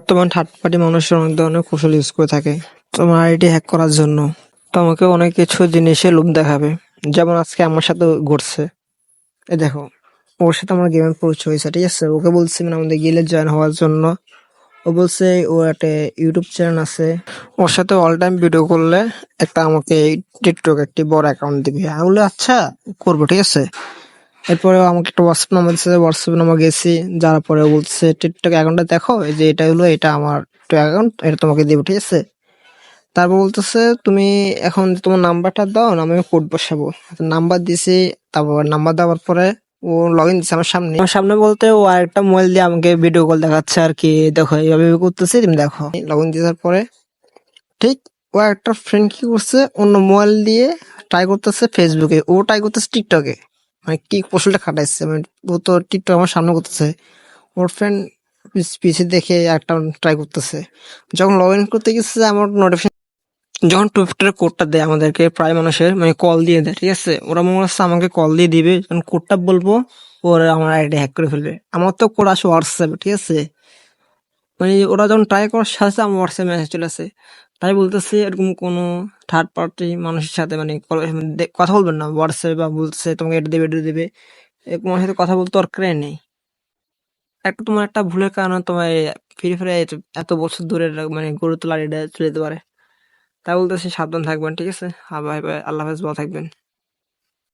বর্তমান third party মানুষের অনেক ধরনের কৌশল ইউজ করে থাকে। তোমার আইডি হ্যাক করার জন্য। তোমাকে অনেক কিছু জিনিসে লোভ দেখাবে। যেমন আজকে আমার সাথে ঘটছে। এ দেখো, ওর সাথে আমার গেমের পরিচয় হয়েছে, ঠিক আছে? ওকে বলছি মানে আমাদের গেলে জয়েন হওয়ার জন্য। ও বলছে, ও একটা ইউটিউব চ্যানেল আছে। ওর সাথে অল টাইম ভিডিও করলে একটা আমাকে টিকটক একটি বড় অ্যাকাউন্ট দিবে। আমি বললাম আচ্ছা করব, ঠিক আছে? এরপরে আমাকে একটা হোয়াটসঅ্যাপ নাম্বার দিচ্ছে হোয়াটসঅ্যাপ নাম্বার গেছি যার পরে বলছে টিকটক অ্যাকাউন্টটা দেখো, এই যে এটা হলো, এটা আমার অ্যাকাউন্ট এটা তোমাকে দেবো, ঠিক আছে? তারপর বলতেছে, তুমি এখন তোমার নাম্বারটা দাও, না, আমি কোড বসাবো। নাম্বার দিছি তারপর নাম্বার দেওয়ার পরে ও লগ ইন দিচ্ছে আমার সামনে। আমার সামনে বলতে ও আরেকটা মোবাইল দিয়ে আমাকে ভিডিও কল দেখাচ্ছে আর কি, দেখো, এইভাবে করতেছি, তুমি দেখো। লগ ইন দেওয়ার পরে, ঠিক, ও একটা ফ্রেন্ড কি করছে, অন্য মোবাইল দিয়ে ট্রাই করতেছে ফেসবুকে ও ট্রাই করতেছে টিকটকে মানে কি কৌশলটা খাটাইছে? মানে ও তো টিকটক আমার সামনে করতেছে। ওর ফ্রেন্ড পিছিয়ে দেখে একটা ট্রাই করতেছে। যখন লগ ইন করতে গেছে, আমার নোটিফিকেশন যখন টুইটারের কোডটা দেয় আমাদেরকে প্রায় মানুষের মানে কল দিয়ে দেয়, ঠিক আছে? ওরা মনে হচ্ছে আমাকে কল দিয়ে দিবে। যখন কোডটা বলব, ওরা আমার আইডি হ্যাক করে ফেলবে। আমার তো কোড আসে হোয়াটসঅ্যাপে ঠিক আছে? মানে ওরা যখন ট্রাই করার সাথে সাথে আমার হোয়াটসঅ্যাপ মেসেজ চলে আসে। তাই বলতেছে এরকম কোনো থার্ড পার্টি মানুষের সাথে মানে কথা বলবেন না। হোয়াটসঅ্যাপে বা বলছে তোমাকে এটা দেবে এটা দেবে। এরকম সাথে কথা বলতে দরকার নেই। একটা তোমার একটা ভুলের কারণে তোমার ফ্রি ফায়ার এত বছর ধরে মানে গড়ে তোলার এটা চলে যেতে পারে। তাই বলতেছে সাবধান থাকবেন, ঠিক আছে? আল্লাহ হাফেজ, ভালো থাকবেন।